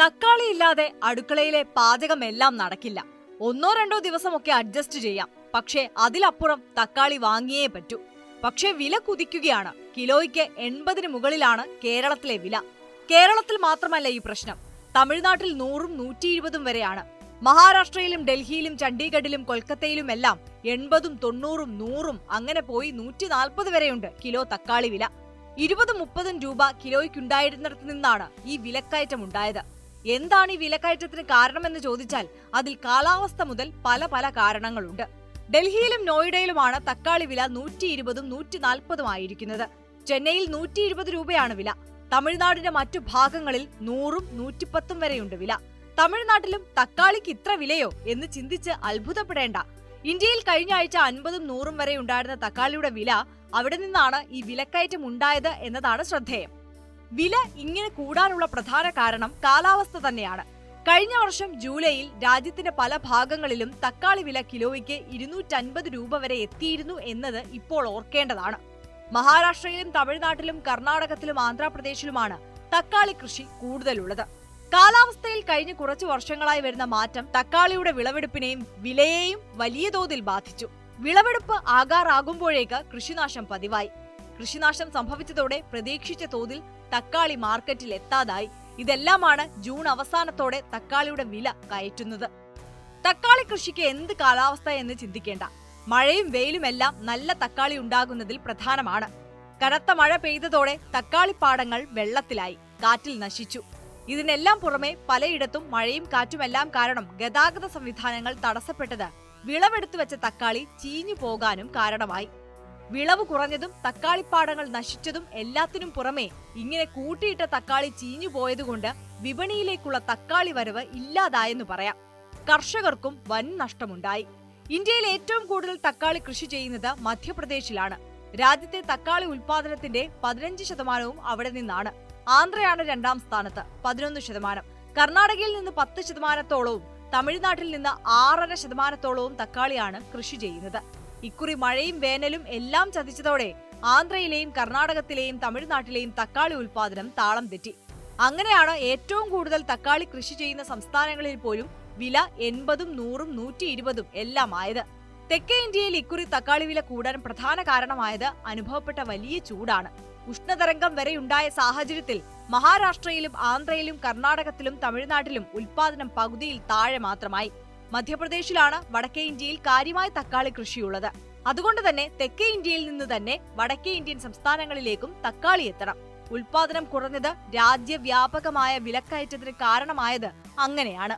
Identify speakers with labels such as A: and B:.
A: തക്കാളി ഇല്ലാതെ അടുക്കളയിലെ പാചകമെല്ലാം നടക്കില്ല. ഒന്നോ രണ്ടോ ദിവസമൊക്കെ അഡ്ജസ്റ്റ് ചെയ്യാം. പക്ഷേ അതിലപ്പുറം തക്കാളി വാങ്ങിയേ പറ്റൂ. പക്ഷേ വില കുതിക്കുകയാണ്. കിലോയ്ക്ക് എൺപതിന് മുകളിലാണ് കേരളത്തിലെ വില. കേരളത്തിൽ മാത്രമല്ല ഈ പ്രശ്നം. തമിഴ്നാട്ടിൽ നൂറും നൂറ്റി ഇരുപതും വരെയാണ്. മഹാരാഷ്ട്രയിലും ഡൽഹിയിലും ചണ്ഡീഗഡിലും കൊൽക്കത്തയിലുമെല്ലാം എൺപതും തൊണ്ണൂറും നൂറും അങ്ങനെ പോയി നൂറ്റി നാൽപ്പത് വരെയുണ്ട് കിലോ തക്കാളി വില. ഇരുപതും മുപ്പതും രൂപ കിലോയ്ക്കുണ്ടായിരുന്നിടത്ത് നിന്നാണ് ഈ വിലക്കയറ്റം ഉണ്ടായത് എന്താണ് ഈ വിലക്കയറ്റത്തിന് കാരണമെന്ന് ചോദിച്ചാൽ അതിൽ കാലാവസ്ഥ മുതൽ പല പല കാരണങ്ങളുണ്ട്. ഡൽഹിയിലും നോയിഡയിലുമാണ് തക്കാളി വില നൂറ്റി ഇരുപതും നൂറ്റി നാൽപ്പതും ആയിരിക്കുന്നത്. ചെന്നൈയിൽ നൂറ്റി ഇരുപത് രൂപയാണ് വില. തമിഴ്നാടിന്റെ മറ്റു ഭാഗങ്ങളിൽ നൂറും നൂറ്റിപ്പത്തും വരെയുണ്ട് വില. തമിഴ്നാട്ടിലും തക്കാളിക്ക് ഇത്ര വിലയോ എന്ന് ചിന്തിച്ച് അത്ഭുതപ്പെടേണ്ട. ഇന്ത്യയിൽ കഴിഞ്ഞ ആഴ്ച അൻപതും നൂറും വരെ ഉണ്ടായിരുന്ന തക്കാളിയുടെ വില അവിടെ നിന്നാണ് ഈ വിലക്കയറ്റം ഉണ്ടായത് എന്നതാണ് ശ്രദ്ധേയം. വില ഇങ്ങനെ കൂടാനുള്ള പ്രധാന കാരണം കാലാവസ്ഥ തന്നെയാണ്. കഴിഞ്ഞ വർഷം ജൂലൈയിൽ രാജ്യത്തിന്റെ പല ഭാഗങ്ങളിലും തക്കാളി വില കിലോയ്ക്ക് ഇരുന്നൂറ്റൻപത് രൂപ വരെ എത്തിയിരുന്നു എന്നത് ഇപ്പോൾ ഓർക്കേണ്ടതാണ്. മഹാരാഷ്ട്രയിലും തമിഴ്നാട്ടിലും കർണാടകത്തിലും ആന്ധ്രാപ്രദേശിലുമാണ് തക്കാളി കൃഷി കൂടുതലുള്ളത്. കാലാവസ്ഥയിൽ കഴിഞ്ഞ കുറച്ചു വർഷങ്ങളായി വരുന്ന മാറ്റം തക്കാളിയുടെ വിളവെടുപ്പിനെയും വിലയെയും വലിയ തോതിൽ ബാധിച്ചു. വിളവെടുപ്പ് ആകാറാകുമ്പോഴേക്ക് കൃഷിനാശം പതിവായി. കൃഷിനാശം സംഭവിച്ചതോടെ പ്രതീക്ഷിച്ച തോതിൽ തക്കാളി മാർക്കറ്റിൽ എത്താതായി. ഇതെല്ലാമാണ് ജൂൺ അവസാനത്തോടെ തക്കാളിയുടെ വില കയറ്റുന്നത്. തക്കാളി കൃഷിക്ക് എന്ത് കാലാവസ്ഥ എന്ന് ചിന്തിക്കേണ്ട. മഴയും വെയിലുമെല്ലാം നല്ല തക്കാളി ഉണ്ടാകുന്നതിൽ പ്രധാനമാണ്. കനത്ത മഴ പെയ്തതോടെ തക്കാളിപ്പാടങ്ങൾ വെള്ളത്തിലായി കാറ്റിൽ നശിച്ചു. ഇതിനെല്ലാം പുറമെ പലയിടത്തും മഴയും കാറ്റുമെല്ലാം കാരണം ഗതാഗത സംവിധാനങ്ങൾ തടസ്സപ്പെട്ടത് വിളവെടുത്തു വെച്ച തക്കാളി ചീഞ്ഞു പോകാനും കാരണമായി. വിളവ് കുറഞ്ഞതും തക്കാളിപ്പാടങ്ങൾ നശിച്ചതും എല്ലാത്തിനും പുറമെ ഇങ്ങനെ കൂട്ടിയിട്ട തക്കാളി ചീഞ്ഞു പോയതുകൊണ്ട് വിപണിയിലേക്കുള്ള തക്കാളി വരവ് ഇല്ലാതായെന്ന് പറയാം. കർഷകർക്കും വൻ നഷ്ടമുണ്ടായി. ഇന്ത്യയിൽ ഏറ്റവും കൂടുതൽ തക്കാളി കൃഷി ചെയ്യുന്നത് മധ്യപ്രദേശിലാണ്. രാജ്യത്തെ തക്കാളി ഉൽപാദനത്തിന്റെ പതിനഞ്ച് ശതമാനവും അവിടെ നിന്നാണ്. ആന്ധ്രയാണ് രണ്ടാം സ്ഥാനത്ത് പതിനൊന്ന് ശതമാനം. കർണാടകയിൽ നിന്ന് പത്ത് ശതമാനത്തോളവും തമിഴ്നാട്ടിൽ നിന്ന് ആറര ശതമാനത്തോളവും തക്കാളിയാണ് കൃഷി ചെയ്യുന്നത്. ഇക്കുറി മഴയും വേനലും എല്ലാം ചതിച്ചതോടെ ആന്ധ്രയിലെയും കർണാടകത്തിലെയും തമിഴ്നാട്ടിലെയും തക്കാളി ഉൽപാദനം താളം തെറ്റി. അങ്ങനെയാണ് ഏറ്റവും കൂടുതൽ തക്കാളി കൃഷി ചെയ്യുന്ന സംസ്ഥാനങ്ങളിൽ പോലും വില എൺപതും നൂറും നൂറ്റി ഇരുപതും എല്ലാം ആയത്. തെക്കേ ഇന്ത്യയിൽ ഇക്കുറി തക്കാളി വില കൂടാൻ പ്രധാന കാരണമായത് അനുഭവപ്പെട്ട വലിയ ചൂടാണ്. ഉഷ്ണതരംഗം വരെയുണ്ടായ സാഹചര്യത്തിൽ മഹാരാഷ്ട്രയിലും ആന്ധ്രയിലും കർണാടകത്തിലും തമിഴ്നാട്ടിലും ഉൽപാദനം പകുതിയിൽ താഴെ മാത്രമായി. മധ്യപ്രദേശിലാണ് വടക്കേ ഇന്ത്യയിൽ കാര്യമായ തക്കാളി കൃഷിയുള്ളത്. അതുകൊണ്ട് തന്നെ തെക്കേ ഇന്ത്യയിൽ നിന്ന് തന്നെ വടക്കേ ഇന്ത്യൻ സംസ്ഥാനങ്ങളിലേക്കും തക്കാളി എത്തണം. ഉൽപാദനം കുറഞ്ഞത് രാജ്യവ്യാപകമായ വിലക്കയറ്റത്തിന് കാരണമായത് അങ്ങനെയാണ്.